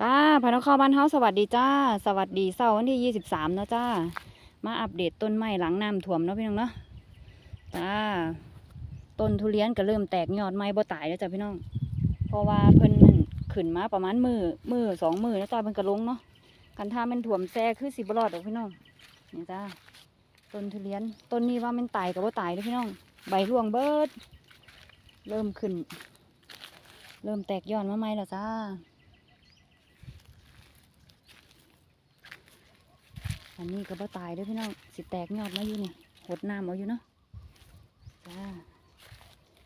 จ้าพนักข้าวบ้านเฮาสวัสดีจ้า สวัสดีเสาร์วันที่ยี่สิบสามเนาะจ้า มาอัปเดตต้นไม้หลังน้ำท่วมเนาะพี่น้องเนาะจ้าต้นทุเรียนก็เริ่มแตกยอดไม้บ่ตายแล้วจ้ะพี่น้อง เพราะว่าเพิ่นขึ้นมาประมาณมือมือสองมือแล้วจ้าเพิ่นก็ลงเนาะกันถ้ามันท่วมแซ่คือสิบรอดดอกพี่น้องนี่จ้าต้นทุเรียนต้นนี้ว่ามันตายก็บ่ตายเด้อพี่น้อง ใบร่วงเบิด เริ่มขึ้น เริ่มแตกยอดมาใหมแล้วจ้า อันนี้ก็บ่ตายด้วยพี่น้องสิแตกยอดมาอยู่นี่หดน้ำเอาอยู่เนาะจ้า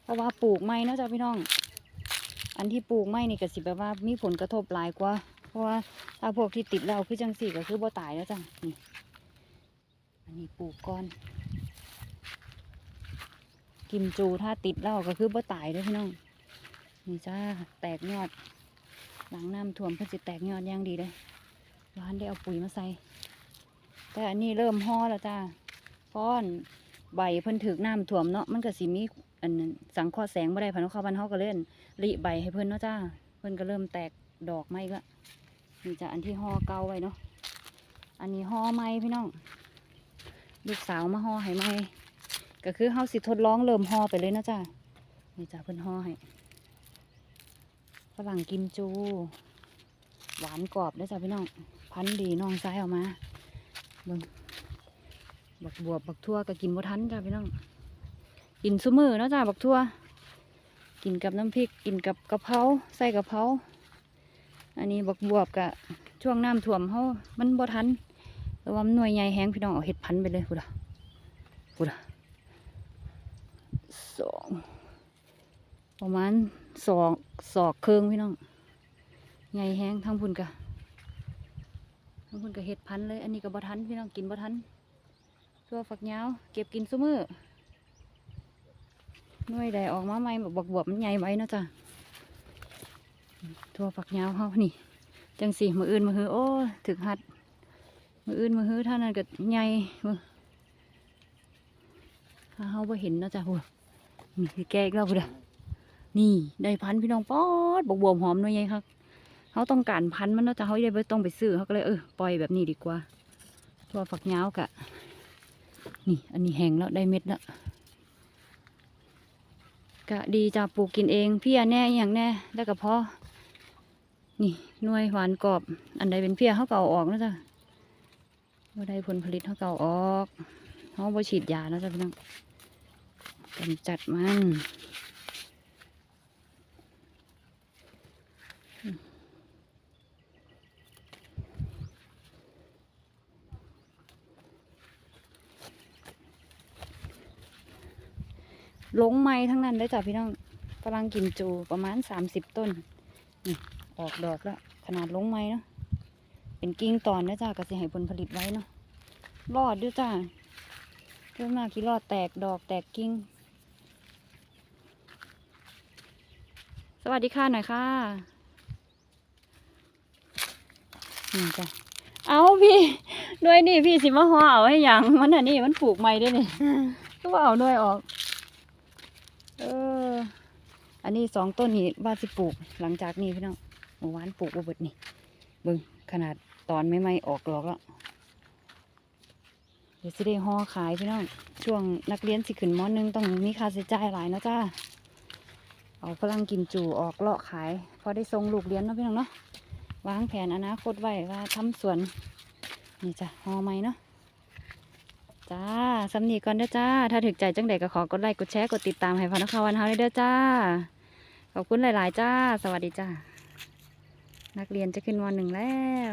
เพราะว่าปลูกไม้นะจ้าพี่น้อง อันที่ปลูกไม้นี่ก็สิแบบว่ามีผลกระทบหลายกว่า เพราะว่าถ้าพวกที่ติดแล้วคือจังสี่ก็คือบ่ตายแล้วจ้ะนี่อันนี้ปลูกก่อน กิมจูถ้าติดแล้วก็คือบ่ตายด้วยพี่น้อง นี่จ้าแตกยอด หลังน้ำท่วมเพิ่นสิแตกยอดอย่างดีเลยร้านได้เอาปุ๋ยมาใส่ แต่อันนี้เริ่มห่อแล้วจ้าฟ้อนใบเพิ่นถึกน้ำท่วมเนาะมันก็สิมีอันนั้นสังเคราะห์แสงบ่ได้พันธุ์ข้าวบ้านเฮาก็เล่นริใบให้เพิ่นเนาะจ้าเพิ่นก็เริ่มแตกดอกไม้ละนี่จ้ะอันที่ห่อเก่าไว้เนาะอันนี้ห่อไม้พี่น้องลูกสาวมาห่อให้ไม้ก็คือเฮาสิทดลองเริ่มห่อไปเลยเนาะจ้านี่จ้ะเพิ่นห่อให้ฝรั่งกิมจู หวานกรอบเด้อจ้ะพี่น้อง พันดีน้องซ้ายออกมา เบิ่งบักบวบบักทั่วก็กินบ่ทันจ้าพี่น้อง กินซุมือเนาะจ้าบักทั่ว กินกับน้ำพริกกินกับกะเพราใส่กะเพราอันนี้บักบวบกะช่วงน้ำท่วมเฮามันบ่ทันแต่ว่ามันหน่วยใหญ่แห้งพี่น้องเอาเห็ดพันไปเลยพูดอะพูดอะสองประมาณสองศอกเครื่องพี่น้องใหญ่แห้งทั้งพุ่นกะ บางคนก็เห็ดพันเลย อันนี้ก็บ่ทันพี่น้องกินบ่ทันตัวฝักยาวเก็บกินซุมือหน่วยใดออกมาใหม่บวบวบๆมันใหญ่ไว้เนาะจ้ะทั่วฝักยาวเฮานี่ จังสีมืออื่นมือฮือโอ้ถึกหัด มืออื่นมือฮือท่านั้นก็ใหญ่มือถ้าเฮาบ่เห็นเนาะจ้ะพูดนี่คือแกอีกแล้วพูดอนี่ได้พันพี่น้องป๊อดบวบวบหอมหน่วยใหญ่ครับ เขาต้องการพันธุ์มันนาะแต่เขาได้ไม่ต้องไปซื้อเขาก็เลยเออปล่อยแบบนี้ดีกว่าตัวฝักยาวกะ นี่ อันนี้แห้งแล้วได้เม็ดแล้วกะดีจะปลูกกินเองเพี้ยแน่อย่างแน่ได้วกับพ่อนี่น่วยหวานกรอบ อันใดเป็นเพี้ยเขาเก่าออกนะจ๊ะว่าได้ผลผลิตเขาเก่าออกเขาบ่ฉีดยานะจ๊ะพี่น้องกำจัดมัน หลงไม้ทั้งนั้นเลยจ้ะพี่น้องกำลังกินจูประมาณสามสิบต้นนี่ออกดอกแล้วขนาดหลงไม้เนาะเป็นกิ่งตอนนะจ้ะก็สิให้ผลผลิตไว้เนาะรอดด้วยจ้ะเยอะมากที่รอดแตกดอกแตกกิ่งสวัสดีค่ะหน่อยค่ะนี่จ้ะเอาพี่ด้วยนี่พี่สิมาห่อเอาให้หยังมันอันนี้มันปลูกใหม่ด้วยนี่ก็ว่าเอาด้วยออก เออ อันนี้สองต้นนี่ว่าสิปลูกหลังจากนี้พี่น้องเมื่อวานปลูกบ่เบิดนี่เบิ่งขนาดตอนไม่ไม่ออกดอกแล้วเดี๋ยวสิได้ห่อขายพี่น้อง ช่วงนักเรียนสิขึ้นมอนึงต้องมีค่าใช้จ่ายหลายนะจ้าเอาพลังกินจูออกเลาะขาย พอได้ส่งลูกเรียนเนาะพี่น้องเนาะวางแผนอนาคตไว้ว่าทำสวน นี่จ้ะห่อไหมเนาะ จ้าสำนีก่อนเด้อจ้า ถ้าถึกใจจังใดก็ขอกดไลค์กดแชร์กดติดตามให้พนักวันเฮาเด้อจ้า ขอบคุณหลาย ๆ จ้า สวัสดีจ้า นักเรียนจะขึ้นวันหนึ่งแล้ว